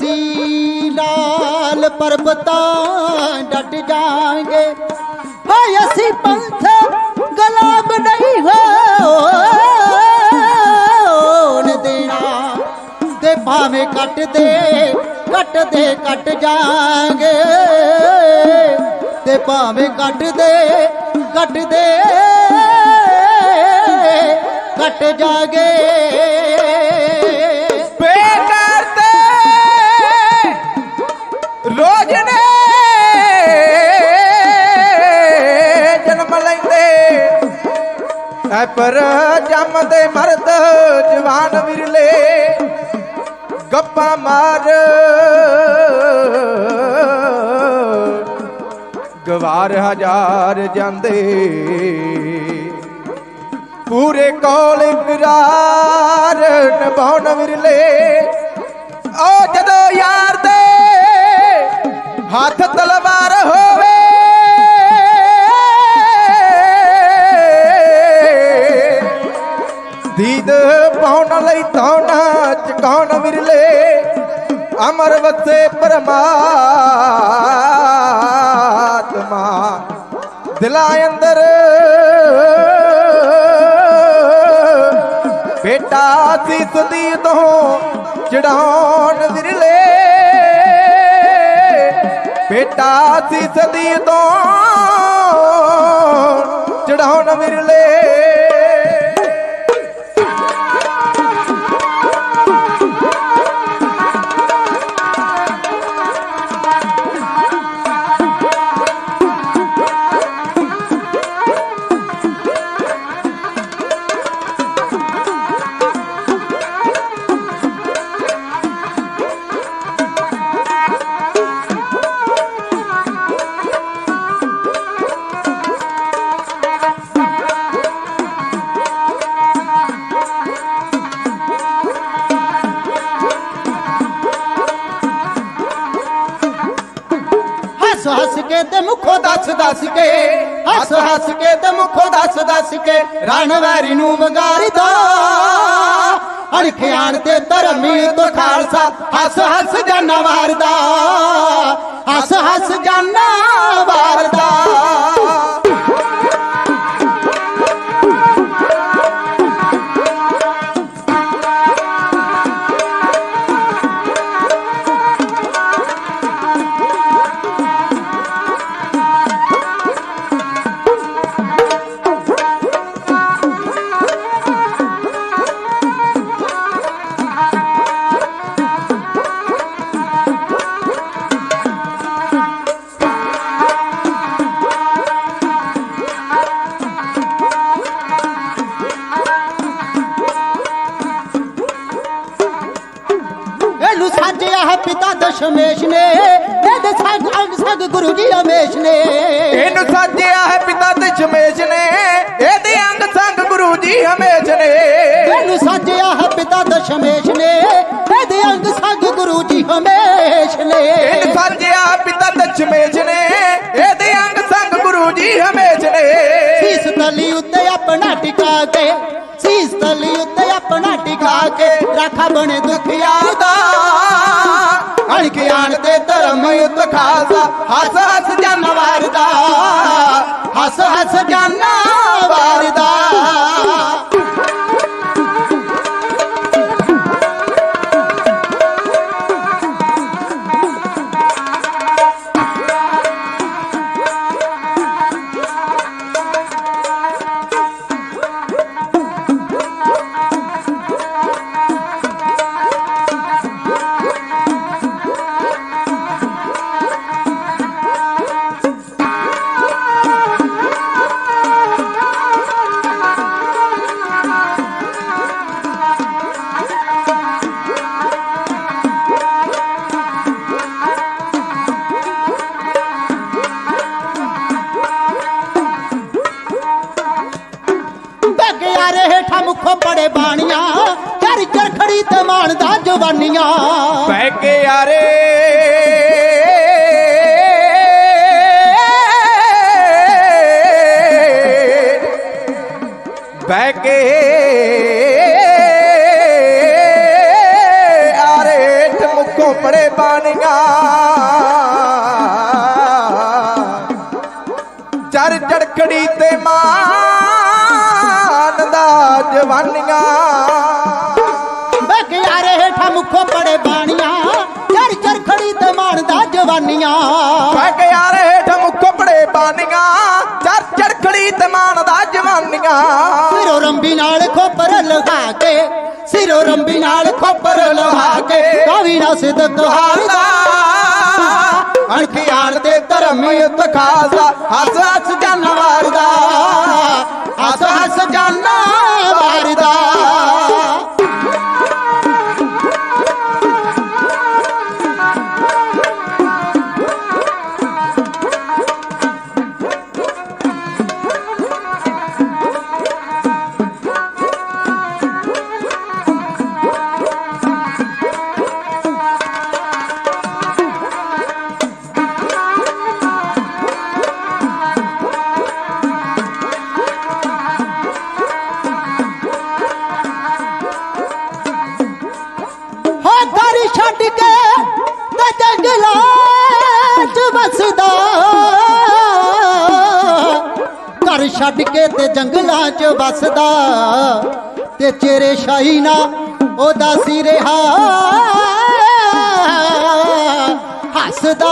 ਅਸੀਂ ਲਾਲ ਪਰਬਤਾਂ ਡਟ ਜਾਾਂਗੇ ਹਾਏ, ਅਸੀਂ ਪੰਥ ਗਲਾਬ ਨਹੀਂ ਹੋਣ ਦੇਣਾ। ਤੇ ਭਾਵੇਂ ਕੱਟ ਦੇ ਕੱਟ ਦੇ ਕੱਟ ਜਾਾਂਗੇ ਤੇ ਭਾਵੇਂ ਕੱਟ ਦੇ ਕੱਟ ਦੇ ਕੱਟ ਜਾਗੇ ਪਰ ਜੰਮਦੇ ਮਰਦ ਜਵਾਨ ਵਿਰਲੇ ਗੱਪਾਂ ਮਾਰ। ਗਵਾਰ ਹਜ਼ਾਰ ਜਾਂਦੇ ਪੂਰੇ ਕੋਲ ਇਕਰਾਰ ਨਿਭਾਉਣ ਵਿਰਲੇ। ਓ ਜਦੋਂ ਯਾਰ ਦੇ ਹੱਥ ਤਲਵਾਰ ਦੀਦ ਪਾਉਣ ਲਈ ਤੌਣਾ ਚਕਾਉਣ ਵਿਰਲੇ, ਅਮਰ ਵਸੇ ਪਰਮਾਤਮਾ। ਦਿਲਾਂ ਅੰਦਰ ਬੇਟਾ ਸੀਸ ਦੀ ਤੋਂ ਚੜਾਉਣ ਵਿਰਲੇ। ਬੇਟਾ ਸੀਸ ਦੀ ਤੋਂ ਚੜਾਉਣ ਵਿਰਲੇ। ਕੇ ਰਣ ਵੈਰੀ ਨੂੰ ਵਗਾਰਦਾ। ਅਣਖਿਆਣ ਤੇ ਧਰਮੀ ਤੋਂ ਖਾਲਸਾ, ਹੱਸ ਹੱਸ ਜਾਨਾ ਵਾਰਦਾ। ਹੱਸ ਹੱਸ ਜਾਨਾ ਵਾਰਦਾ। ਆਪਣਾ ਟਿਕਾ ਕੇ ਸੀਸ ਤਲੀ ਉੱਤੇ ਆਪਣਾ ਟਿਕਾ ਕੇ ਰਾਖਾ ਬਣੇ ਦੁਖੀਆ ਦਾ ਅਣਖਿਆਣ ਤੇ ਧਰਮ ਯੁੱਧ ਖਾਲਸਾ ਹੱਸ ਹੱਸ ਜਾਨਾ ਵਾਰਦਾ ਹੱਸ ਹੱਸ ਮਾਣਦਾ ਜਵਾਨੀਆਂ ਬਹਿ ਕੇ ਯਾਰੇ। ਬਹਿ ਕੇ ਆਰੇਠ ਮੁਖੋਂ ਪੜੇ ਬਾਣੀਆਂ ਚਰ ਚੜਖੜੀ ਤੇ ਮਾਂ ਮੁੱਖੋਂ ਪੜੇ ਬਾਣੀਆਂ ਚੜ ਚੜ ਖੜੀ ਤੇ ਮਾਣਦਾ ਜਵਾਨੀਆਂ। ਮੈਂ ਕਿ ਯਾਰ ਹੇਠ ਮੁੱਖ ਪੜੇ ਬਾਨੀਆਂ ਚਰ ਚੜਖੜੀ ਤੇ ਮਾਨ ਦਾ ਜਵਾਨੀਆਂ। ਸਿਰੋ ਰੰਬੀ ਨਾਲ ਖੋਪਰ ਲਹਾ ਕੇ ਸਿਰੋ ਰੰਬੀ ਨਾਲ ਖੋਪਰ ਲਹਾ ਕੇ ਕਾਵੀ ਨਾ ਸਿਦਕ ਹਾਰਦਾ ਅਣਖਿਆਲ ਤੇ ਧਰਮ ਯੁੱਧ ਖਾਸਾ ਹੱਸ ਹੱਸ ਜਨ ਮਾਰਦਾ ਹੱਸ ਹੱਸ ਜਾਨਾ ਵਾਰਦਾ ਤੇ ਜੰਗਲਾਂ ਚ ਵਸਦਾ। ਘਰ ਛੱਡ ਕੇ ਤੇ ਜੰਗਲਾਂ ਚ ਵਸਦਾ। ਤੇ ਚਿਹਰੇ ਸ਼ਾਹੀ ਨਾ, ਉਹਦਾ ਸੀ ਰਿਹਾ ਹੱਸਦਾ।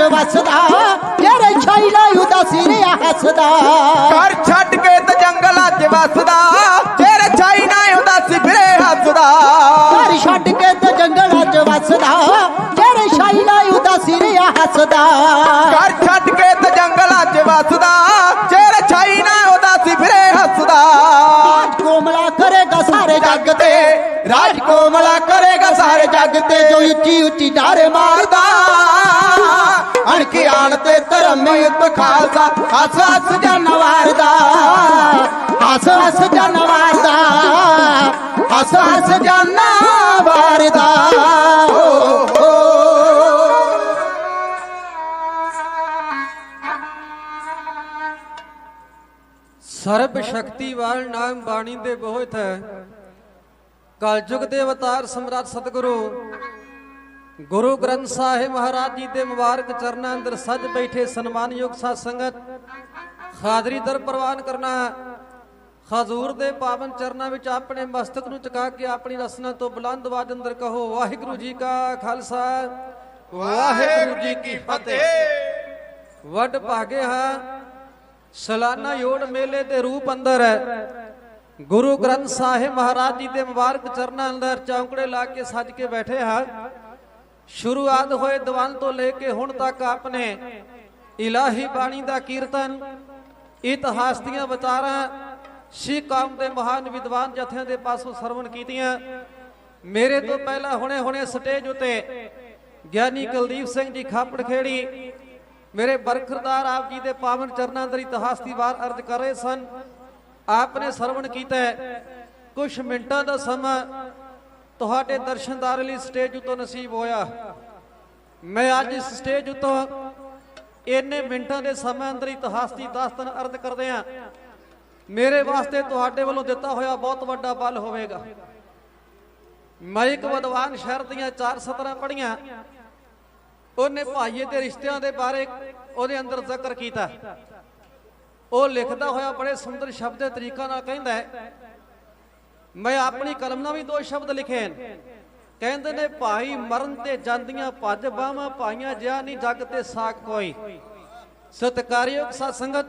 ਚ ਵਸਦਾ ਚਿਹਰੇ ਛਾਈ ਨਾ ਉਹਦਾ ਸੀ ਰਿਹਾ ਹੱਸਦਾ। ਘਰ ਛੱਡ ਕੇ ਤੇ ਜੰਗਲਾਂ 'ਚ ਵਸਦਾ ਤੇਰੇ ਛਾਈ ਨਾ ਹੁੰਦਾ ਸੀ ਫਿਰੇ ਹੱਸਦਾ। ਘਰ ਛੱਡ ਕੇ ਤੇ ਜੰਗਲਾਂ ਚ ਵਸਦਾ ਜਿਹੜੇ ਸ਼ਾਇਲਾ ਉਹਦਾ ਸਿਰਿਆ ਹੱਸਦਾ। ਘਰ ਛੱਡ ਕੇ ਤੇ ਜੰਗਲਾਂ 'ਚ ਵਸਦਾ ਤੇਰੇ ਛਾਈ ਨਾ ਹੁੰਦਾ ਸੀ ਫਿਰੇ ਹੱਸਦਾ। ਰਾਜ ਕੋਮਲਾ ਕਰੇਗਾ ਸਾਰੇ ਜੱਗ ਤੇ ਰਾਜ ਕੋਮਲਾ ਕਰੇਗਾ ਸਾਰੇ ਜੱਗ ਤੇ ਜੋ ਉੱਚੀ ਉੱਚੀ ਡਾਰੇ ਮਾਰਦਾ। ਅਣਖੀ ਆਣ ਤੇ ਧਰਮ ਯੁੱਧ ਖਾਲਸਾ। ਹੱਸ ਹੱਸ ਜਨਵਾਰ ਦਾ ਹੱਸ ਹੱਸ ਜਨਵਾਰ ਦਾ ਹੱਸ ਹੱਸ ਜਨਵਾਰ ਦਾ ਸਰਬ ਸ਼ਕਤੀਵਾਨ ਨਾਮ ਬਾਣੀ ਦੇ ਬਹੁਤ ਹੈ। ਕਲਯੁਗ ਦੇ ਅਵਤਾਰ ਸਮਰਾਟ ਸਤਿਗੁਰੂ ਗੁਰੂ ਗ੍ਰੰਥ ਸਾਹਿਬ ਮਹਾਰਾਜ ਜੀ ਦੇ ਮੁਬਾਰਕ ਚਰਨਾਂ ਅੰਦਰ ਸੱਜ ਬੈਠੇ ਸਨਮਾਨਯੋਗ ਸਾਧ ਸੰਗਤ ਖਾਦਰੀ ਦਰ ਪ੍ਰਵਾਨ ਕਰਨਾ ਹਜ਼ੂਰ ਦੇ ਪਾਵਨ ਚਰਨਾਂ ਵਿੱਚ ਆਪਣੇ ਮਸਤਕ ਨੂੰ ਝੁਕਾ ਕੇ ਆਪਣੀ ਰਸਨਾ ਤੋਂ ਬੁਲੰਦ ਆਵਾਜ਼ ਅੰਦਰ ਕਹੋ, ਵਾਹਿਗੁਰੂ ਜੀ ਕਾ ਖਾਲਸਾ, ਵਾਹਿਗੁਰੂ ਜੀ ਕੀ ਫਤਿਹ। ਵੱਡ ਭਾਗੇ ਹਾਂ, ਸਲਾਨਾ ਯੋੜ ਮੇਲੇ ਦੇ ਰੂਪ ਅੰਦਰ ਹੈ ਗੁਰੂ ਗ੍ਰੰਥ ਸਾਹਿਬ ਮਹਾਰਾਜ ਜੀ ਦੇ ਮੁਬਾਰਕ ਚਰਨਾਂ ਅੰਦਰ ਚੌਂਕੜੇ ਲਾ ਕੇ ਸੱਜ ਕੇ ਬੈਠੇ ਹਾਂ। ਸ਼ੁਰੂਆਤ ਹੋਏ ਦੀਵਾਨ ਤੋਂ ਲੈ ਕੇ ਹੁਣ ਤੱਕ ਆਪਨੇ ਇਲਾਹੀ ਬਾਣੀ ਦਾ ਕੀਰਤਨ, ਇਤਿਹਾਸ ਦੀਆਂ ਵਿਚਾਰਾਂ ਸਿੱਖ ਕੌਮ ਦੇ ਮਹਾਨ ਵਿਦਵਾਨ ਜਥਿਆਂ ਦੇ ਪਾਸੋਂ ਸਰਵਣ ਕੀਤੀਆਂ। ਮੇਰੇ ਤੋਂ ਪਹਿਲਾਂ ਹੁਣੇ ਹੁਣੇ ਸਟੇਜ ਉਤੇ ਗਿਆਨੀ ਕੁਲਦੀਪ ਸਿੰਘ ਜੀ ਖਾਪੜ ਖੇੜੀ, ਮੇਰੇ ਬਰਖਰਦਾਰ ਆਪ ਜੀ ਦੇ ਪਾਵਨ ਚਰਨਾਂ ਅੰਦਰ ਇਤਿਹਾਸ ਦੀ ਵਾਰ ਅਰਜ਼ ਕਰ ਰਹੇ ਸਨ। ਆਪ ਨੇ ਸਰਵਣ ਕੀਤਾ। ਕੁਝ ਮਿੰਟਾਂ ਦਾ ਸਮਾਂ ਤੁਹਾਡੇ ਦਰਸ਼ਨਦਾਰ ਲਈ ਸਟੇਜ ਉਤੋਂ ਨਸੀਬ ਹੋਇਆ। ਮੈਂ ਅੱਜ ਇਸ ਸਟੇਜ ਉਤੋਂ ਇੰਨੇ ਮਿੰਟਾਂ ਦੇ ਸਮੇਂ ਅੰਦਰ ਇਤਿਹਾਸ ਦੀ ਦਾਸਤਾਨ ਅਰਜ਼ ਕਰਦੇ ਆ ਮੇਰੇ ਵਾਸਤੇ ਤੁਹਾਡੇ ਵੱਲੋਂ ਦਿੱਤਾ ਹੋਇਆ ਬਹੁਤ ਵੱਡਾ ਬਲ ਹੋਵੇਗਾ। ਮੈਂ ਇੱਕ ਵਿਦਵਾਨ ਸ਼ਹਿਰ ਦੀਆਂ ਚਾਰ ਸਤਰਾਂ ਪੜੀਆਂ ਉਹਨੇ ਭਾਈਏ ਦੇ ਰਿਸ਼ਤਿਆਂ ਦੇ ਬਾਰੇ ਉਹਦੇ ਅੰਦਰ ਜ਼ਿਕਰ ਕੀਤਾ। ਉਹ ਲਿਖਦਾ ਹੋਇਆ ਬੜੇ ਸੁੰਦਰ ਸ਼ਬਦ ਦੇ ਤਰੀਕਾ ਨਾਲ ਕਹਿੰਦਾ ਹੈ ਮੈਂ ਆਪਣੀ ਕਲਮ ਨਾਲ ਵੀ ਦੋ ਸ਼ਬਦ ਲਿਖੇ ਹਨ ਕਹਿੰਦੇ ਨੇ, ਭਾਈ ਮਰਨ ਤੇ ਜਾਂਦੀਆਂ ਭੱਜ ਬਾਹਾਂ, ਭਾਈਆਂ ਜਿਆ ਨਹੀਂ ਜੱਗ ਤੇ ਸਾਖ ਕੋਈ। ਸਤਕਾਰਯੋਗ ਸਾਧ ਸੰਗਤ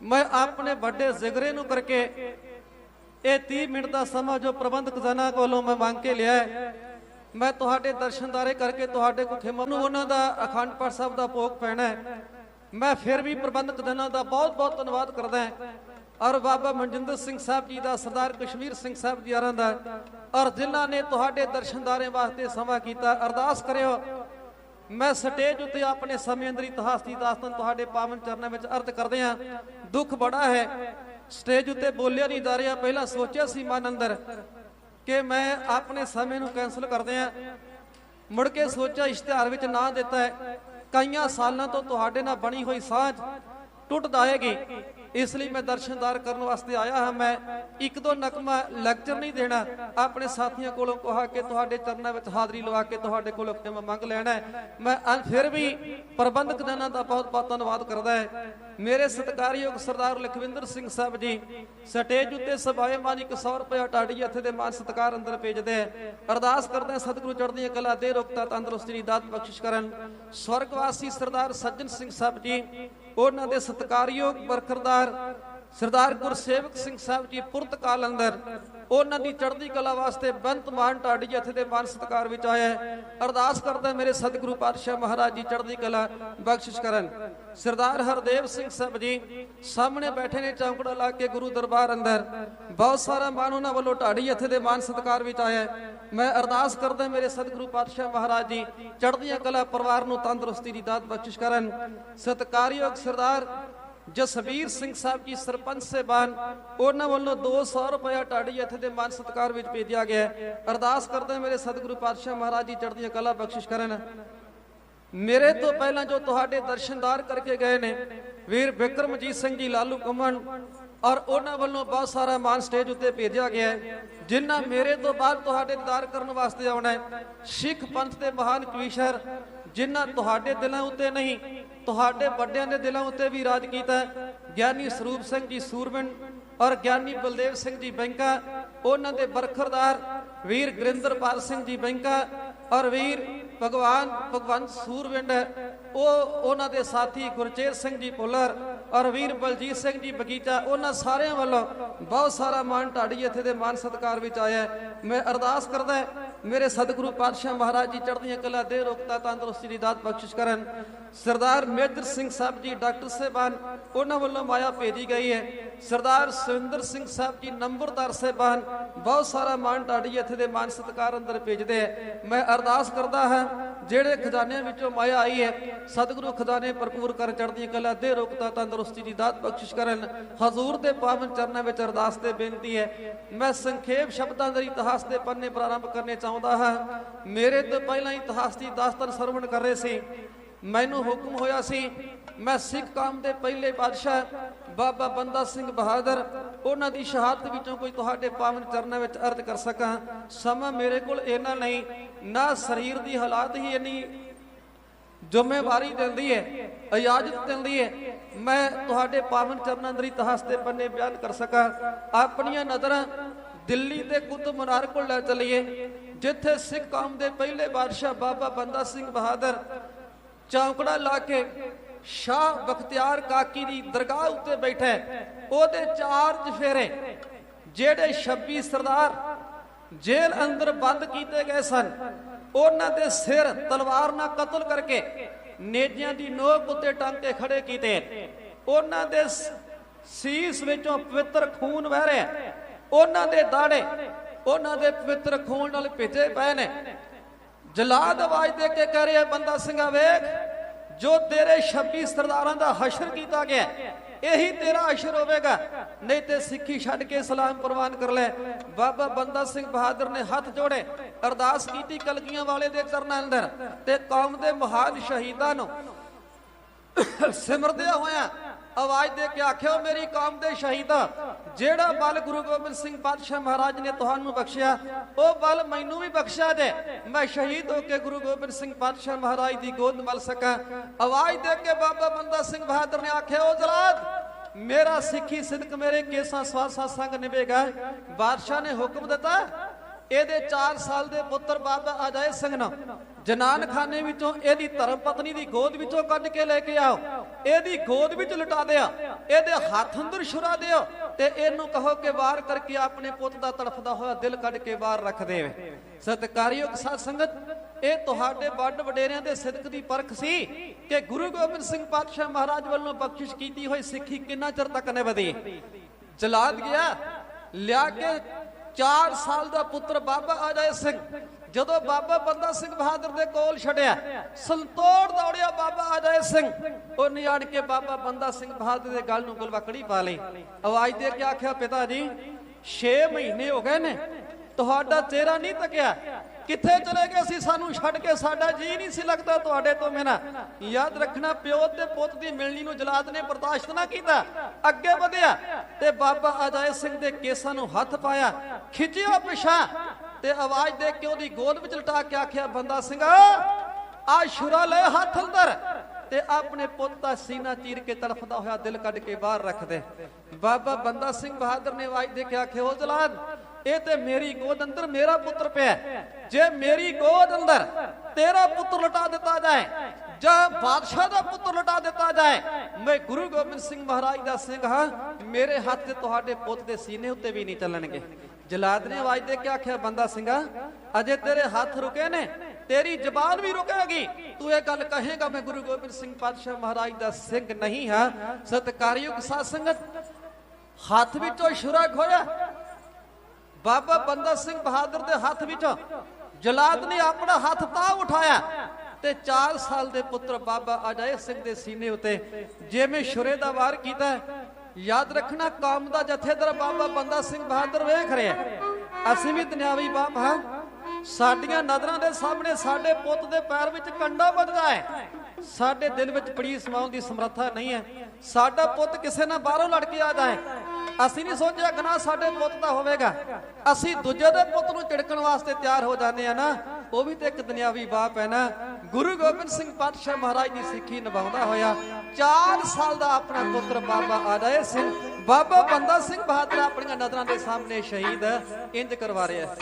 ਮੈਂ ਆਪਣੇ ਵੱਡੇ ਜ਼ਿਗਰੇ ਨੂੰ ਕਰਕੇ ਇਹ 30 ਮਿੰਟ ਦਾ ਸਮਾਂ ਜੋ ਪ੍ਰਬੰਧਕ ਜਨਾਂ ਕੋਲੋਂ ਮੈਂ ਮੰਗ ਕੇ ਲਿਆ ਮੈਂ ਤੁਹਾਡੇ ਦਰਸ਼ਨਦਾਰੇ ਕਰਕੇ ਤੁਹਾਡੇ ਕੋ ਖਿਮਾ ਨੂੰ ਉਹਨਾਂ ਦਾ ਅਖੰਡ ਪਾਠ ਸਾਹਿਬ ਦਾ ਭੋਗ ਪੈਣਾ ਹੈ। ਮੈਂ ਫਿਰ ਵੀ ਪ੍ਰਬੰਧਕ ਜਨਾਂ ਦਾ ਬਹੁਤ ਬਹੁਤ ਧੰਨਵਾਦ ਕਰਦਾ ਹਾਂ। ਔਰ ਬਾਬਾ ਮਨਜਿੰਦਰ ਸਿੰਘ ਸਾਹਿਬ ਜੀ ਦਾ, ਸਰਦਾਰ ਕਸ਼ਮੀਰ ਸਿੰਘ ਸਾਹਿਬ ਜੀ ਆਰਾਂ ਦਾ, ਔਰ ਜਿਨ੍ਹਾਂ ਨੇ ਤੁਹਾਡੇ ਦਰਸ਼ਨਦਾਰੇ ਵਾਸਤੇ ਸਮਾਂ ਕੀਤਾ, ਅਰਦਾਸ ਕਰਿਓ। ਮੈਂ ਸਟੇਜ ਉੱਤੇ ਆਪਣੇ ਸਮੇਂ ਅੰਦਰ ਇਤਿਹਾਸ ਦੀ ਦਾਸਤਾਨ ਤੁਹਾਡੇ ਪਾਵਨ ਚਰਨਾਂ ਵਿੱਚ ਅਰਜ਼ ਕਰਦੇ ਹਾਂ। ਦੁੱਖ ਬੜਾ ਹੈ। ਸਟੇਜ ਉੱਤੇ ਬੋਲਿਆ ਨਹੀਂ ਜਾ ਰਿਹਾ। ਪਹਿਲਾਂ ਸੋਚਿਆ ਸੀ ਮਨ ਅੰਦਰ ਕਿ ਮੈਂ ਆਪਣੇ ਸਮੇਂ ਨੂੰ ਕੈਨਸਲ ਕਰਦੇ ਆ ਮੁੜ ਕੇ ਸੋਚਿਆ, ਇਸ਼ਤਿਹਾਰ ਵਿੱਚ ਨਾਂ ਦਿੱਤਾ ਹੈ। ਕਈਆਂ ਸਾਲਾਂ ਤੋਂ ਤੁਹਾਡੇ ਨਾਲ ਬਣੀ ਹੋਈ ਸਾਂਝ ਟੁੱਟ ਜਾਏਗੀ ਇਸ ਲਈ ਮੈਂ ਦਰਸ਼ਨਦਾਰ ਕਰਨ ਵਾਸਤੇ ਆਇਆ ਹਾਂ। ਮੈਂ ਇੱਕ ਦੋ ਨਕਮਾ ਲੈਕਚਰ ਨਹੀਂ ਦੇਣਾ। ਆਪਣੇ ਸਾਥੀਆਂ ਕੋਲੋਂ ਕਹਾ ਕਿ ਤੁਹਾਡੇ ਚਰਨਾਂ ਵਿੱਚ ਹਾਜ਼ਰੀ ਲਵਾ ਕੇ ਤੁਹਾਡੇ ਕੋਲੋਂ ਖਿਮਾ ਮੰਗ ਲੈਣਾ ਮੈਂ ਫਿਰ ਵੀ ਪ੍ਰਬੰਧਕ ਜਨਾਂ ਦਾ ਬਹੁਤ ਬਹੁਤ ਧੰਨਵਾਦ ਕਰਦਾ ਹੈ। ਮੇਰੇ ਸਤਿਕਾਰਯੋਗ ਸਰਦਾਰ ਲਖਵਿੰਦਰ ਸਿੰਘ ਸਾਹਿਬ ਜੀ, ਸਟੇਜ ਉੱਤੇ ਸਭਾਏ ਮਾਨ ਇੱਕ 100 ਰੁਪਏ ਟਾੜੀ ਇੱਥੇ ਦੇ ਮਾਨ ਸਤਿਕਾਰ ਅੰਦਰ ਭੇਜਦੇ ਆ ਅਰਦਾਸ ਕਰਦਾ ਆ ਸਤਿਗੁਰੂ ਚੜ੍ਹਦੀਆਂ ਕਲਾ ਦੇ ਰੁਕਤਾ ਤੰਦਰੁਸਤੀ ਦੀ ਦਾਤ ਬਖਸ਼ਿਸ਼ ਕਰਨ। ਸਵਰਗਵਾਸੀ ਸਰਦਾਰ ਸੱਜਣ ਸਿੰਘ ਸਾਹਿਬ ਜੀ, ਉਹਨਾਂ ਦੇ ਸਤਿਕਾਰਯੋਗ ਵਰਕਰ ਦਾ ਸਰਦਾਰ ਗੁਰਸੇਵਕ ਸਿੰਘ ਸਾਹਿਬ ਜੀ ਪੁਰਤਕਾਲ ਅੰਦਰ, ਉਹਨਾਂ ਦੀ ਚੜ੍ਹਦੀ ਕਲਾ ਵਾਸਤੇ ਬੰਤ ਮਾਨ ਢਾਡੀ ਜਥੇ ਦੇ ਮਾਨ ਸਤਿਕਾਰ ਵਿੱਚ ਆਇਆ ਅਰਦਾਸ ਕਰਦਾ ਮੇਰੇ ਸਤਿਗੁਰੂ ਪਾਤਸ਼ਾਹ ਮਹਾਰਾਜ ਜੀ ਚੜ੍ਹਦੀ ਕਲਾ ਬਖਸ਼ਿਸ਼ ਕਰਨ। ਸਰਦਾਰ ਹਰਦੇਵ ਸਿੰਘ ਸਾਹਿਬ ਜੀ ਸਾਹਮਣੇ ਬੈਠੇ ਨੇ ਚੌਂਕੜਾ ਲਾ ਕੇ ਗੁਰੂ ਦਰਬਾਰ ਅੰਦਰ। ਬਹੁਤ ਸਾਰਾ ਮਾਨ ਉਹਨਾਂ ਵੱਲੋਂ ਢਾਡੀ ਜਥੇ ਦੇ ਮਾਨ ਸਤਿਕਾਰ ਵਿੱਚ ਆਇਆ ਮੈਂ ਅਰਦਾਸ ਕਰਦਾ ਮੇਰੇ ਸਤਿਗੁਰੂ ਪਾਤਸ਼ਾਹ ਮਹਾਰਾਜ ਜੀ ਚੜ੍ਹਦੀਆਂ ਕਲਾ ਪਰਿਵਾਰ ਨੂੰ ਤੰਦਰੁਸਤੀ ਦੀ ਦਾਤ ਬਖਸ਼ਿਸ਼ ਕਰਨ। ਸਤਿਕਾਰਯੋਗ ਸਰਦਾਰ ਜਸਵੀਰ ਸਿੰਘ ਸਾਹਿਬ ਜੀ, ਸਰਪੰਚ ਸਹਿਬਾਨ, ਉਹਨਾਂ ਵੱਲੋਂ 200 ਰੁਪਏ ਟਾੜੀ ਇੱਥੇ ਦੇ ਮਾਨ ਸਤਿਕਾਰ ਵਿੱਚ ਭੇਜਿਆ ਗਿਆ ਅਰਦਾਸ ਕਰਦੇ ਮੇਰੇ ਸਤਿਗੁਰੂ ਪਾਤਸ਼ਾਹ ਮਹਾਰਾਜ ਜੀ, ਚੜ੍ਹਦੀਆਂ ਕਲਾ ਬਖਸ਼ਿਸ਼ ਕਰਨ। ਮੇਰੇ ਤੋਂ ਪਹਿਲਾਂ ਜੋ ਤੁਹਾਡੇ ਦਰਸ਼ਨਦਾਰ ਕਰਕੇ ਗਏ ਨੇ, ਵੀਰ ਵਿਕਰਮਜੀਤ ਸਿੰਘ ਜੀ, ਲਾਲੂ ਕਮਨ ਔਰ ਉਹਨਾਂ ਵੱਲੋਂ ਬਹੁਤ ਸਾਰਾ ਮਾਨ ਸਟੇਜ ਉੱਤੇ ਭੇਜਿਆ ਗਿਆ ਹੈ, ਜਿਨ੍ਹਾਂ ਮੇਰੇ ਤੋਂ ਬਾਅਦ ਤੁਹਾਡੇ ਦੀਦਾਰ ਕਰਨ ਵਾਸਤੇ ਆਉਣਾ ਹੈ। ਸਿੱਖ ਪੰਥ ਦੇ ਮਹਾਨ ਕਵੀਸ਼ਰ ਜਿਨ੍ਹਾਂ ਤੁਹਾਡੇ ਦਿਲਾਂ ਉੱਤੇ ਨਹੀਂ ਤੁਹਾਡੇ ਵੱਡਿਆਂ ਦੇ ਦਿਲਾਂ ਉੱਤੇ ਵੀ ਰਾਜ ਕੀਤਾ ਗਿਆਨੀ ਸਰੂਪ ਸਿੰਘ ਜੀ ਸੂਰਮਨ ਔਰ ਗਿਆਨੀ ਬਲਦੇਵ ਸਿੰਘ ਜੀ ਬੈਂਕਾ, ਉਹਨਾਂ ਦੇ ਬਰਖਰਦਾਰ ਵੀਰ ਗੁਰਿੰਦਰਪਾਲ ਸਿੰਘ ਜੀ ਬੈਂਕਾ ਔਰ ਵੀਰ ਭਗਵਾਨ ਭਗਵੰਤ ਸੂਰਵਿੰਡ ਉਹ ਉਹਨਾਂ ਦੇ ਸਾਥੀ ਗੁਰਚੇਤ ਸਿੰਘ ਜੀ ਪੁੱਲਰ ਔਰ ਵੀਰ ਬਲਜੀਤ ਸਿੰਘ ਜੀ ਬਗੀਚਾ, ਉਹਨਾਂ ਸਾਰਿਆਂ ਵੱਲੋਂ ਬਹੁਤ ਸਾਰਾ ਮਾਨ ਢਾੜੀ ਇੱਥੇ ਦੇ ਮਾਨ ਸਤਿਕਾਰ ਵਿੱਚ ਆਇਆ ਮੈਂ ਅਰਦਾਸ ਕਰਦਾ ਮੇਰੇ ਸਤਿਗੁਰੂ ਪਾਤਸ਼ਾਹ ਮਹਾਰਾਜ ਜੀ ਚੜ੍ਹਦੀਆਂ ਕਲਾ ਦੇ ਰੁਕਤਾ ਤੰਦਰੁਸਤੀ ਦੀ ਦਾਤ ਬਖਸ਼ਿਸ਼ ਕਰਨ। ਸਰਦਾਰ ਮੇਜਰ ਸਿੰਘ ਸਾਹਿਬ ਜੀ, ਡਾਕਟਰ ਸਾਹਿਬਾਨ, ਉਹਨਾਂ ਵੱਲੋਂ ਮਾਇਆ ਭੇਜੀ ਗਈ ਹੈ। ਸਰਦਾਰ ਸੁਰਿੰਦਰ ਸਿੰਘ ਸਾਹਿਬ ਜੀ, ਨੰਬਰਦਾਰ ਸਾਹਿਬਾਨ, ਬਹੁਤ ਸਾਰਾ ਮਾਨ ਢਾਡੀ ਇੱਥੇ ਦੇ ਮਾਨ ਸਤਿਕਾਰ ਅੰਦਰ ਭੇਜਦੇ ਹੈ। ਮੈਂ ਅਰਦਾਸ ਕਰਦਾ ਹਾਂ ਜਿਹੜੇ ਖਜ਼ਾਨਿਆਂ ਵਿੱਚੋਂ ਮਾਇਆ ਆਈ ਹੈ, ਸਤਿਗੁਰੂ ਖਜ਼ਾਨੇ ਭਰਪੂਰ ਕਰ ਚੜ੍ਹਦੀਆਂ ਕਲਾ ਦੇ ਰੁਕਤਾ ਤੰਦਰੁਸਤੀ ਦੀ ਦਾਤ ਬਖਸ਼ਿਸ਼ ਕਰਨ। ਹਜ਼ੂਰ ਦੇ ਪਾਵਨ ਚਰਨਾਂ ਵਿੱਚ ਅਰਦਾਸ ਤੇ ਬੇਨਤੀ ਹੈ, ਮੈਂ ਸੰਖੇਪ ਸ਼ਬਦਾਂ ਦੇ ਇਤਿਹਾਸ ਦੇ ਪੰਨੇ ਪ੍ਰਾਰੰਭ ਕਰਨੇ ਚਾਹੁੰਦਾ ਹਾਂ। ਮੇਰੇ ਤੋਂ ਪਹਿਲਾਂ ਇਤਿਹਾਸ ਦੀ ਦਾਸਤਾਨ ਸਰਵਣ ਕਰ ਰਹੇ ਸੀ। ਮੈਨੂੰ ਹੁਕਮ ਹੋਇਆ ਸੀ, ਮੈਂ ਸਿੱਖ ਕੌਮ ਦੇ ਪਹਿਲੇ ਬਾਦਸ਼ਾਹ ਬਾਬਾ ਬੰਦਾ ਸਿੰਘ ਬਹਾਦਰ ਉਹਨਾਂ ਦੀ ਸ਼ਹਾਦਤ ਵਿੱਚੋਂ ਕੋਈ ਤੁਹਾਡੇ ਪਾਵਨ ਚਰਨਾਂ ਵਿੱਚ ਅਰਜ਼ ਕਰ ਸਕਾਂ। ਸਮਾਂ ਮੇਰੇ ਕੋਲ ਇਹਨਾਂ ਨਹੀਂ, ਨਾ ਸਰੀਰ ਦੀ ਹਾਲਾਤ ਹੀ ਇੰਨੀ ਜ਼ਿੰਮੇਵਾਰੀ ਦਿੰਦੀ ਹੈ ਇਜਾਜ਼ਤ ਦਿੰਦੀ ਹੈ ਮੈਂ ਤੁਹਾਡੇ ਪਾਵਨ ਚਰਨਾਂ ਦੇ ਇਤਿਹਾਸ ਦੇ ਪੰਨੇ ਬਿਆਨ ਕਰ ਸਕਾਂ। ਆਪਣੀਆਂ ਨਜ਼ਰਾਂ ਦਿੱਲੀ ਦੇ ਕੁਤਬ ਮਨਾਰ ਕੋਲ ਲੈ ਚਲੀਏ, ਜਿੱਥੇ ਸਿੱਖ ਕੌਮ ਦੇ ਪਹਿਲੇ ਬਾਦਸ਼ਾਹ ਬਾਬਾ ਬੰਦਾ ਸਿੰਘ ਬਹਾਦਰ ਚੌਂਕੜਾ ਲਾ ਕੇ ਸ਼ਾਹ ਬਖਤਿਆਰ ਕਾਕੀ ਦੀ ਦਰਗਾਹ ਉੱਤੇ ਬੈਠਾ ਉਹਦੇ ਚਾਰ ਚਫੇਰੇ ਜਿਹੜੇ 26 ਸਰਦਾਰ ਜੇਲ੍ਹ ਅੰਦਰ ਬੰਦ ਕੀਤੇ ਗਏ ਸਨ, ਉਹਨਾਂ ਦੇ ਸਿਰ ਤਲਵਾਰ ਨਾਲ ਕਤਲ ਕਰਕੇ ਨੇਜਿਆਂ ਦੀ ਨੋਕ ਉੱਤੇ ਟੰਗ ਕੇ ਖੜੇ ਕੀਤੇ ਉਹਨਾਂ ਦੇ ਸੀਸ ਵਿੱਚੋਂ ਪਵਿੱਤਰ ਖੂਨ ਵਹਿ ਰਿਹਾ ਉਹਨਾਂ ਦੇ ਦਾੜੇ ਉਹਨਾਂ ਦੇ ਪਵਿੱਤਰ ਖੂਨ ਨਾਲ ਭਿੱਜੇ ਪਏ ਨੇ। ਜਲਾਦ ਆਵਾਜ਼ ਦੇ ਕੇ ਕਹਿ ਰਿਹਾ, ਬੰਦਾ ਸਿੰਘਾ ਵੇਖ, ਜੋ ਤੇਰੇ 26 ਸਰਦਾਰਾਂ ਦਾ ਹਸ਼ਰ ਕੀਤਾ ਗਿਆ, ਇਹੀ ਤੇਰਾ ਹਸ਼ਰ ਹੋਵੇਗਾ। ਨਹੀਂ ਤੇ ਸਿੱਖੀ ਛੱਡ ਕੇ ਇਸਲਾਮ ਪ੍ਰਵਾਨ ਕਰ ਲੈ। ਬਾਬਾ ਬੰਦਾ ਸਿੰਘ ਬਹਾਦਰ ਨੇ ਹੱਥ ਜੋੜੇ, ਅਰਦਾਸ ਕੀਤੀ ਕਲਗੀਆਂ ਵਾਲੇ ਦੇ ਚਰਨਾਂ ਅੰਦਰ ਤੇ ਕੌਮ ਦੇ ਮਹਾਨ ਸ਼ਹੀਦਾਂ ਨੂੰ ਸਿਮਰਦਿਆਂ ਹੋਇਆਂ ਆਵਾਜ਼ ਦੇ ਕੇ ਆਖਿਓ ਮੇਰੀ ਕੌਮ ਦੇ ਸ਼ਹੀਦਾ ਜਿਹੜਾ ਬਲ ਗੁਰੂ ਗੋਬਿੰਦ ਸਿੰਘ ਪਾਤਸ਼ਾਹ ਮਹਾਰਾਜ ਨੇ ਤੁਹਾਨੂੰ ਬਖਸ਼ਿਆ, ਉਹ ਬਲ ਮੈਨੂੰ ਵੀ ਬਖਸ਼ਿਆ ਦੇ। ਮੈਂ ਸ਼ਹੀਦ ਹੋ ਕੇ ਗੁਰੂ ਗੋਬਿੰਦ ਸਿੰਘ ਪਾਤਸ਼ਾਹ ਮਹਾਰਾਜ ਦੀ ਗੋਦ ਮਲ ਸਕਾਂ। ਆਵਾਜ਼ ਦੇ ਕੇ ਬਾਬਾ ਬੰਦਾ ਸਿੰਘ ਬਹਾਦਰ ਨੇ ਆਖਿਆ, ਉਹ ਜਲਾਦ, ਮੇਰਾ ਸਿੱਖੀ ਸਿਦਕ ਮੇਰੇ ਕੇਸਾਂ ਸਵਾਸਾ ਸੰਗ ਨਿਭੇਗਾ। ਬਾਦਸ਼ਾਹ ਨੇ ਹੁਕਮ ਦਿੱਤਾ, ਇਹਦੇ 4 ਸਾਲ ਦੇ ਪੁੱਤਰ ਬਾਬਾ ਅਜੈ ਸਿੰਘ ਨੂੰ ਜਨਾਨ ਖਾਨੇ ਵਿੱਚੋਂ ਇਹਦੀ ਧਰਮ ਪਤਨੀ ਦੀ ਗੋਦ ਵਿੱਚੋਂ ਕੱਢ ਕੇ ਲੈ ਕੇ ਆਓ। ਇਹਦੀ ਗੋਦ ਵਿੱਚ ਲਟਾ ਦਿਓ ਇਹਦੇ ਹੱਥ ਅੰਦਰ ਛੁਰਾ ਦਿਓ ਤੇ ਇਹਨੂੰ ਕਹੋ ਕਿ ਵਾਰ ਕਰਕੇ ਆਪਣੇ ਪੁੱਤ ਦਾ ਤੜਫਦਾ ਹੋਇਆ ਦਿਲ ਕੱਢ ਕੇ ਬਾਹਰ ਰੱਖ ਦੇਵੇ। ਸਤਿਕਾਰਯੋਗ ਸਾਧ ਸੰਗਤ ਇਹ ਤੁਹਾਡੇ ਵੱਡ ਵਡੇਰਿਆਂ ਦੇ ਸਿਦਕ ਦੀ ਪਰਖ ਸੀ ਕਿ ਗੁਰੂ ਗੋਬਿੰਦ ਸਿੰਘ ਪਾਤਸ਼ਾਹ ਮਹਾਰਾਜ ਵੱਲੋਂ ਬਖਸ਼ਿਸ਼ ਕੀਤੀ ਹੋਈ ਸਿੱਖੀ ਕਿੰਨਾ ਚਿਰ ਤੱਕ ਨੇ ਵਧੀ ਜਲਾਦ ਗਿਆ, ਲਿਆ ਕੇ 4 ਸਾਲ ਦਾ ਪੁੱਤਰ ਬਾਬਾ ਅਜੈ ਸਿੰਘ ਜਦੋਂ ਬਾਬਾ ਬੰਦਾ ਸਿੰਘ ਬਹਾਦਰ ਦੇ ਕੋਲ ਛੱਡਿਆ, ਸੰਤੋੜ ਦੌੜਿਆ ਬਾਬਾ ਅਜੈ ਸਿੰਘ। ਉਹ ਨਿਆਣ ਕੇ ਬਾਬਾ ਬੰਦਾ ਸਿੰਘ ਬਹਾਦਰ ਦੇ ਗਲ ਨੂੰ ਗੁਲਵਕੜੀ ਪਾ ਲਈ। ਆਵਾਜ਼ ਦੇ ਕੇ ਆਖਿਆ, ਪਿਤਾ ਜੀ 6 ਮਹੀਨੇ ਹੋ ਗਏ ਨੇ। ਤੁਹਾਡਾ ਚਿਹਰਾ ਨਹੀਂ ਤੱਕਿਆ। ਕਿੱਥੇ ਚਲੇ ਗਏ ਸੀ? ਸਾਨੂੰ ਛੱਡ ਕੇ ਸਾਡਾ ਜੀ ਨਹੀਂ ਸੀ ਲੱਗਦਾ ਤੁਹਾਡੇ ਤੋਂ ਬਿਨਾ। ਯਾਦ ਰੱਖਣਾ, ਪਿਓ ਤੇ ਪੁੱਤ ਦੀ ਮਿਲਣੀ ਨੂੰ ਜਲਾਦ ਨੇ ਬਰਦਾਸ਼ਤ ਨਾ ਕੀਤਾ। ਅੱਗੇ ਵਧਿਆ ਤੇ ਬਾਬਾ ਅਜਾਇ ਸਿੰਘ ਦੇ ਕੇਸਾਂ ਨੂੰ ਹੱਥ ਪਾਇਆ, ਖਿੱਚਿਆ ਪਿਛਾ। ਤੇ ਆਵਾਜ਼ ਦੇ ਕੇ ਉਹਦੀ ਗੋਦ ਵਿੱਚ ਲਟਾ ਕੇ ਆਖਿਆ, ਬੰਦਾ ਸਿੰਘ, ਆ ਸ਼ੁਰਾ ਲੈ ਹੱਥ ਅੰਦਰ ਤੇ ਆਪਣੇ ਪੁੱਤ ਦਾ ਸੀਨਾ ਚੀਰ ਕੇ ਤੜਫਦਾ ਹੋਇਆ ਦਿਲ ਕੱਢ ਕੇ ਬਾਹਰ ਰੱਖ ਦੇ। ਬਾਬਾ ਬੰਦਾ ਸਿੰਘ ਬਹਾਦਰ ਨੇ ਆਵਾਜ਼ ਦੇ ਕੇ ਆਖਿਆ, ਉਹ ਜਲਾਦ ਇਹ ਤੇ ਮੇਰੀ ਗੋਦ ਅੰਦਰ ਮੇਰਾ ਪੁੱਤਰ ਪਿਆ ਜੇ ਮੇਰੀ ਗੋਦ ਅੰਦਰ ਤੇਰਾ ਪੁੱਤਰ ਲਟਾ ਦਿੱਤਾ ਜਾਏ ਜਾਂ ਬਾਦਸ਼ਾਹ ਦਾ ਪੁੱਤਰ ਲਟਾ ਦਿੱਤਾ ਜਾਏ, ਮੈਂ ਗੁਰੂ ਗੋਬਿੰਦ ਸਿੰਘ ਮਹਾਰਾਜ ਦਾ ਸਿੰਘ ਹਾਂ। ਮੇਰੇ ਹੱਥ ਤੁਹਾਡੇ ਪੁੱਤ ਦੇ ਸੀਨੇ ਉੱਤੇ ਵੀ ਨਹੀਂ ਚੱਲਣਗੇ। ਜਲਾਦ ਨੇ ਆਵਾਜ਼ ਦੇ ਕੇ ਆਖਿਆ, ਬੰਦਾ ਸਿੰਘਾ, ਅਜੇ ਤੇਰੇ ਹੱਥ ਰੁਕੇ ਨੇ, ਤੇਰੀ ਜ਼ਬਾਨ ਵੀ ਰੁਕੇਗੀ ਤੂੰ ਇਹ ਗੱਲ ਕਹੇਗਾ, ਮੈਂ ਗੁਰੂ ਗੋਬਿੰਦ ਸਿੰਘ ਪਾਤਸ਼ਾਹ ਮਹਾਰਾਜ ਦਾ ਸਿੰਘ ਨਹੀਂ ਹਾਂ। ਸਤਕਾਰਯੋਗ ਸਾਧ ਸੰਗਤ ਹੱਥ ਵਿੱਚੋਂ ਸ਼ੁਰਾ ਖੋਇਆ। ਬਾਬਾ ਬੰਦਾ ਸਿੰਘ ਬਹਾਦਰ ਦੇ ਹੱਥ ਵਿੱਚੋਂ ਜਲਾਦ ਨੇ ਆਪਣਾ ਹੱਥ ਤਾਂ ਉਠਾਇਆ ਤੇ 4 ਸਾਲ ਦੇ ਪੁੱਤਰ ਬਾਬਾ ਅਜੈ ਸਿੰਘ ਦੇ ਸੀਨੇ ਉਤੇ, ਜਿਵੇਂ ਸ਼ੁਰੇ ਦਾ ਵਾਰ ਕੀਤਾ ਯਾਦ ਰੱਖਣਾ ਕੌਮ ਦਾ ਜਥੇਦਾਰ ਬਾਬਾ ਬੰਦਾ ਸਿੰਘ ਬਹਾਦਰ ਵੇਖ ਰਿਹਾ ਅਸੀਂ ਵੀ ਦੁਨਿਆਵੀ ਬਾਪ ਹਾਂ। ਸਾਡੀਆਂ ਨਜ਼ਰਾਂ ਦੇ ਸਾਹਮਣੇ ਸਾਡੇ ਪੁੱਤ ਦੇ ਪੈਰ ਵਿੱਚ ਕੰਡਾ ਵੱਜਦਾ ਹੈ। ਸਾਡੇ ਦਿਲ ਵਿੱਚ ਪੜੀ ਸਮਾਉਣ ਦੀ ਸਮਰੱਥਾ ਨਹੀਂ ਹੈ। ਸਾਡਾ ਪੁੱਤ ਕਿਸੇ ਨਾਲ ਬਾਹਰੋਂ ਲੜ ਕੇ ਆ ਜਾਏ ਅਸੀਂ ਨਹੀਂ ਸੋਚਿਆ ਗਨਾ ਸਾਡੇ ਪੁੱਤ ਦਾ ਹੋਵੇਗਾ। ਅਸੀਂ ਦੂਜੇ ਦੇ ਪੁੱਤ ਨੂੰ ਝਿੜਕਣ ਵਾਸਤੇ ਤਿਆਰ ਹੋ ਜਾਂਦੇ ਆ ਨਾ, ਉਹ ਵੀ ਤੇ ਇੱਕ ਦੁਨਿਆਵੀ ਬਾਪ ਹੈ ਨਾ। ਗੁਰੂ ਗੋਬਿੰਦ ਸਿੰਘ ਪਾਤਸ਼ਾਹ ਮਹਾਰਾਜ ਦੀ ਸਿੱਖੀ ਨਿਭਾਉਂਦਾ ਹੋਇਆ 4 ਸਾਲ ਦਾ ਆਪਣਾ ਪੁੱਤਰ ਬਾਬਾ ਆਦੈ ਸਿੰਘ, ਬਾਬਾ ਬੰਦਾ ਸਿੰਘ ਬਹਾਦਰ ਆਪਣੀਆਂ ਨਜ਼ਰਾਂ ਦੇ ਸਾਹਮਣੇ ਸ਼ਹੀਦ ਇੰਜ ਕਰਵਾ ਰਿਹਾ ਹੈ।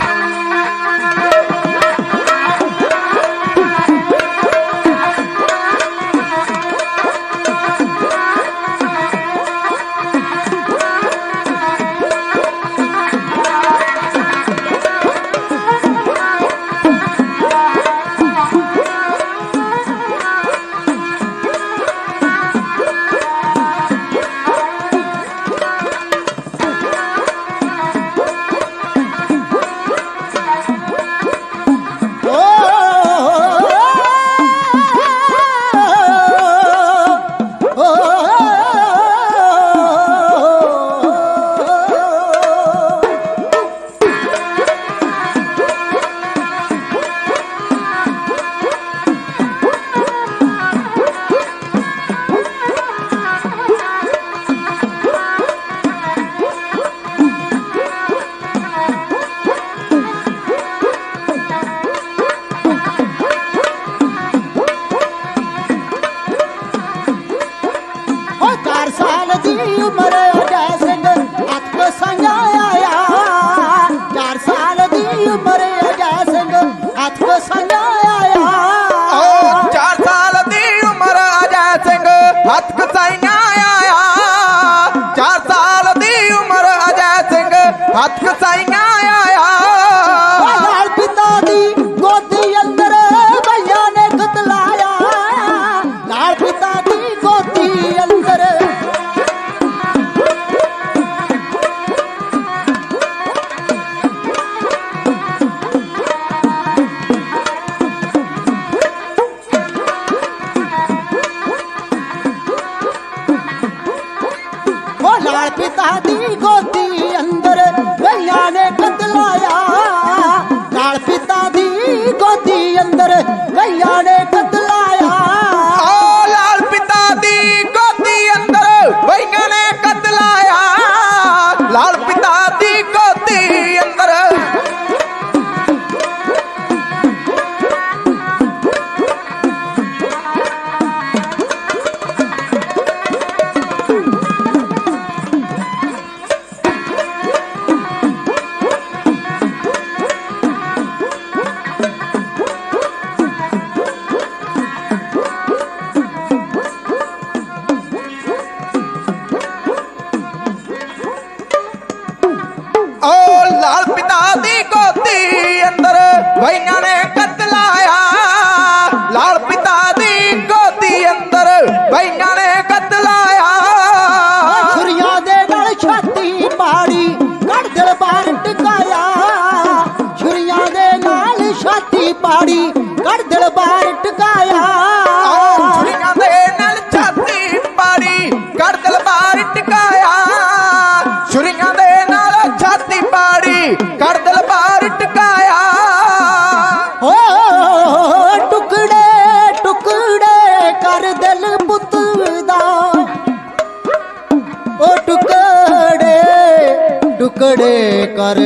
ਕਰ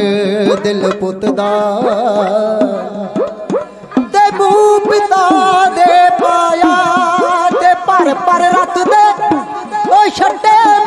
ਦਿਲ ਪੁੱਤ ਦਾ। ਤੇ ਮੂੰਹ ਪਿਤਾ ਦੇ ਪਾਇਆ ਤੇ ਪਰ ਪਰ ਰਤ ਦੇ। ਉਹ ਛੱਡੇ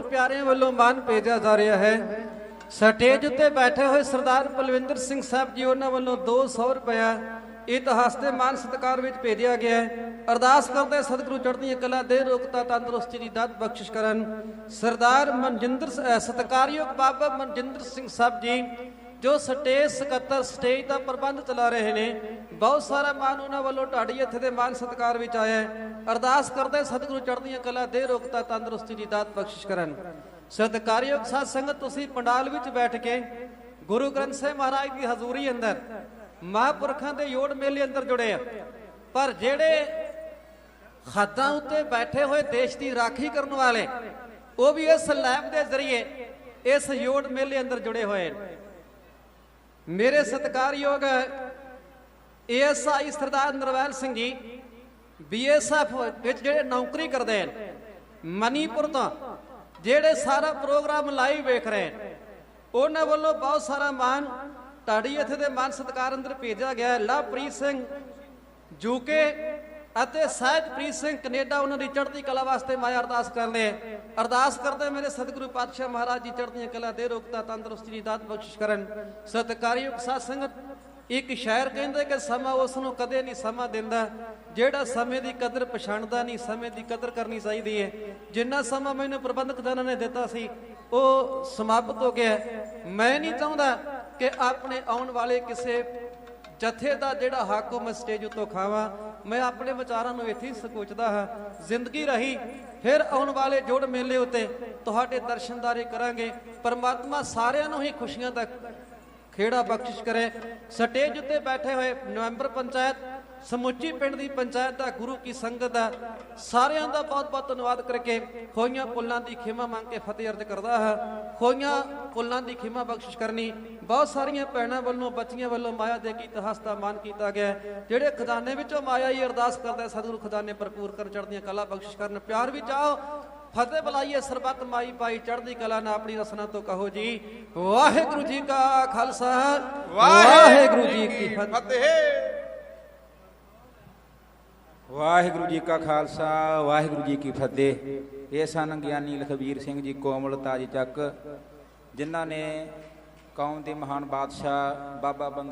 ਸਾਰੇ ਪਿਆਰਿਆਂ ਵੱਲੋਂ ਮਾਨ ਭੇਜਿਆ ਜਾ ਰਿਹਾ ਹੈ। ਸਟੇਜ ਉੱਤੇ ਬੈਠੇ ਹੋਏ ਸਰਦਾਰ ਬਲਵਿੰਦਰ ਸਿੰਘ ਸਾਹਿਬ ਜੀ, ਉਹਨਾਂ ਵੱਲੋਂ 200 ਰੁਪਇਆ ਇਤਿਹਾਸ ਦੇ ਮਾਨ ਸਤਕਾਰ ਵਿੱਚ ਭੇਜਿਆ ਗਿਆ ਹੈ। ਅਰਦਾਸ ਕਰਦੇ ਸਤਿਗੁਰੂ ਚੜ੍ਹਦੀਆਂ ਕਲਾ ਦੇ ਰੋਗਤਾ ਤੰਦਰੁਸਤੀ ਦੀ ਦਾਤ ਬਖਸ਼ਿਸ਼ ਕਰਨ। ਸਰਦਾਰ ਮਨਜਿੰਦਰ ਸ- ਸਤਿਕਾਰਯੋਗ ਬਾਬਾ ਮਨਜਿੰਦਰ ਸਿੰਘ ਸਾਹਿਬ ਜੀ ਜੋ ਸਟੇਜ ਸਕੱਤਰ ਸਟੇਜ ਦਾ ਪ੍ਰਬੰਧ ਚਲਾ ਰਹੇ ਨੇ, ਬਹੁਤ ਸਾਰਾ ਮਾਨ ਉਹਨਾਂ ਵੱਲੋਂ ਤੁਹਾਡੀ ਇੱਥੇ ਦੇ ਮਾਨ ਸਤਿਕਾਰ ਵਿੱਚ ਆਇਆ ਅਰਦਾਸ ਕਰਦੇ ਸਤਿਗੁਰੂ ਚੜ੍ਹਦੀਆਂ ਕਲਾ ਦੇ ਰੋਗਤਾ ਤੰਦਰੁਸਤੀ ਦੀ ਦਾਤ ਬਖਸ਼ਿਸ਼ ਕਰਨ। ਸਤਿਕਾਰਯੋਗ ਸਾਧ ਸੰਗਤ, ਤੁਸੀਂ ਪੰਡਾਲ ਵਿੱਚ ਬੈਠ ਕੇ ਗੁਰੂ ਗ੍ਰੰਥ ਸਾਹਿਬ ਮਹਾਰਾਜ ਦੀ ਹਜ਼ੂਰੀ ਅੰਦਰ ਮਹਾਂਪੁਰਖਾਂ ਦੇ ਯੋੜ ਮੇਲੇ ਅੰਦਰ ਜੁੜੇ ਆ। ਪਰ ਜਿਹੜੇ ਹੱਦਾਂ ਉੱਤੇ ਬੈਠੇ ਹੋਏ ਦੇਸ਼ ਦੀ ਰਾਖੀ ਕਰਨ ਵਾਲੇ, ਉਹ ਵੀ ਇਸ ਲੈਬ ਦੇ ਜ਼ਰੀਏ ਇਸ ਯੋੜ ਮੇਲੇ ਅੰਦਰ ਜੁੜੇ ਹੋਏ ਨੇ। ਮੇਰੇ ਸਤਿਕਾਰਯੋਗ ਏਐਸਆਈ ਸਰਦਾਰ ਨਰਵੈਲ ਸਿੰਘ ਜੀ, ਬੀਐਸਐਫ ਵਿੱਚ ਜਿਹੜੇ ਨੌਕਰੀ ਕਰਦੇ ਨੇ ਮਨੀਪੁਰ ਤੋਂ, ਜਿਹੜੇ ਸਾਰਾ ਪ੍ਰੋਗਰਾਮ ਲਾਈਵ ਵੇਖ ਰਹੇ ਨੇ ਉਹਨਾਂ ਵੱਲੋਂ ਬਹੁਤ ਸਾਰਾ ਮਾਨ ਤੁਹਾਡੀ ਇੱਥੇ ਦੇ ਮਾਨ ਸਤਿਕਾਰ ਅੰਦਰ ਭੇਜਿਆ ਗਿਆ ਲਵਪ੍ਰੀਤ ਸਿੰਘ ਜੂਕੇ ਅਤੇ ਸਹਿਜਪ੍ਰੀਤ ਸਿੰਘ ਕੈਨੇਡਾ ਉਹਨਾਂ ਦੀ ਚੜ੍ਹਦੀ ਕਲਾ ਵਾਸਤੇ ਮੈਂ ਅਰਦਾਸ ਕਰਨੇ। ਅਰਦਾਸ ਕਰਦੇ ਮੇਰੇ ਸਤਿਗੁਰੂ ਪਾਤਸ਼ਾਹ ਮਹਾਰਾਜ ਜੀ ਚੜ੍ਹਦੀਆਂ ਕਲਾ ਦੇ ਰੋਗਤਾ ਤੰਦਰੁਸਤੀ ਦੀ ਦਾਤ ਬਖਸ਼ਿਸ਼ ਕਰਨ। ਸਤਿਕਾਰਯੋਗ ਸਾਧ ਸੰਗਤ, ਇੱਕ ਸ਼ਾਇਰ ਕਹਿੰਦੇ ਕਿ ਸਮਾਂ ਉਸ ਨੂੰ ਕਦੇ ਨਹੀਂ ਸਮਾਂ ਦਿੰਦਾ, ਜਿਹੜਾ ਸਮੇਂ ਦੀ ਕਦਰ ਪਛਾਣਦਾ ਨਹੀਂ, ਸਮੇਂ ਦੀ ਕਦਰ ਕਰਨੀ ਚਾਹੀਦੀ ਹੈ। ਜਿੰਨਾ ਸਮਾਂ ਮੈਨੂੰ ਪ੍ਰਬੰਧਕ ਦਾਨਾਂ ਨੇ ਦਿੱਤਾ ਸੀ, ਉਹ ਸਮਾਪਤ ਹੋ ਗਿਆ। ਮੈਂ ਨਹੀਂ ਚਾਹੁੰਦਾ ਕਿ ਆਪਣੇ ਆਉਣ ਵਾਲੇ ਕਿਸੇ ਜਥੇ ਦਾ ਜਿਹੜਾ ਹੱਕ ਉਹ ਮੈਂ ਸਟੇਜ ਉੱਤੋਂ ਖਾਵਾਂ। ਮੈਂ ਆਪਣੇ ਵਿਚਾਰਾਂ ਨੂੰ ਇੱਥੇ ਹੀ ਸਕੋਚਦਾ ਹਾਂ, ਜ਼ਿੰਦਗੀ ਰਹੀ, ਫਿਰ ਆਉਣ ਵਾਲੇ ਜੋੜ ਮੇਲੇ ਉੱਤੇ ਤੁਹਾਡੇ ਦਰਸ਼ਨਦਾਰੀ ਕਰਾਂਗੇ, ਪਰਮਾਤਮਾ ਸਾਰਿਆਂ ਨੂੰ ਹੀ ਖੁਸ਼ੀਆਂ ਦਾ ਖੇੜਾ ਬਖਸ਼ਿਸ਼ ਕਰੇ। ਸਟੇਜ ਉੱਤੇ ਬੈਠੇ ਹੋਏ ਨਵੰਬਰ ਪੰਚਾਇਤ ਸਮੁੱਚੀ ਪਿੰਡ ਦੀ ਪੰਚਾਇਤ ਦਾ ਗੁਰੂ ਕੀ ਸੰਗਤ ਦਾ ਸਾਰਿਆਂ ਦਾ ਬਹੁਤ-ਬਹੁਤ ਧੰਨਵਾਦ ਕਰਕੇ ਖੋਈਆਂ ਪੁੱਲਾਂ ਦੀ ਖਿਮਾ ਮੰਗ ਕੇ ਫਤਿਹ ਅਰਜ਼ ਕਰਦਾ ਹਾਂ। ਖੋਈਆਂ ਪੁੱਲਾਂ ਦੀ ਖਿਮਾ ਬਖਸ਼ਿਸ਼ ਕਰਨੀ ਬਹੁਤ ਸਾਰੀਆਂ ਭੈਣਾਂ ਵੱਲੋਂ ਬੱਚੀਆਂ ਵੱਲੋਂ ਮਾਇਆ ਦੇ ਕੀ ਇਤਿਹਾਸ ਦਾ ਮਾਨ ਕੀਤਾ ਗਿਆ। ਜਿਹੜੇ ਖਜ਼ਾਨੇ ਵਿੱਚੋਂ ਮਾਇਆ ਹੀ ਅਰਦਾਸ ਕਰਦਾ ਸਤਿਗੁਰੂ ਖਜ਼ਾਨੇ ਭਰਪੂਰ ਕਰ ਚੜ੍ਹਦੀਆਂ ਕਲਾ ਬਖਸ਼ਿਸ਼ ਕਰਨ। ਪਿਆਰ ਵੀ ਚਾਹੋ ਫਤਿਹ ਬੁਲਾਈਏ ਸਰਬੱਤ ਮਾਈ ਪਾਈ ਚੜ੍ਹਦੀ ਕਲਾ ਨਾਲ ਆਪਣੀ ਰਸਨਾ ਤੋਂ ਕਹੋ ਜੀ ਵਾਹਿਗੁਰੂ ਜੀ ਕਾ ਖਾਲਸਾ ਵਾਹਿਗੁਰੂ ਜੀ ਕੀ ਫਤਿਹ। ਵਾਹਿਗੁਰੂ ਜੀ ਕਾ ਖਾਲਸਾ, ਵਾਹਿਗੁਰੂ ਜੀ ਕੀ ਫਤਿਹ। ਇਹ ਸਨ ਗਿਆਨੀ ਲਖਬੀਰ ਸਿੰਘ ਜੀ ਕੋਮਲ ਤਾਜ ਚੱਕ, ਜਿਨ੍ਹਾਂ ਨੇ ਕੌਮ ਦੇ ਮਹਾਨ ਬਾਦਸ਼ਾਹ ਬਾਬਾ ਬੰਦਾ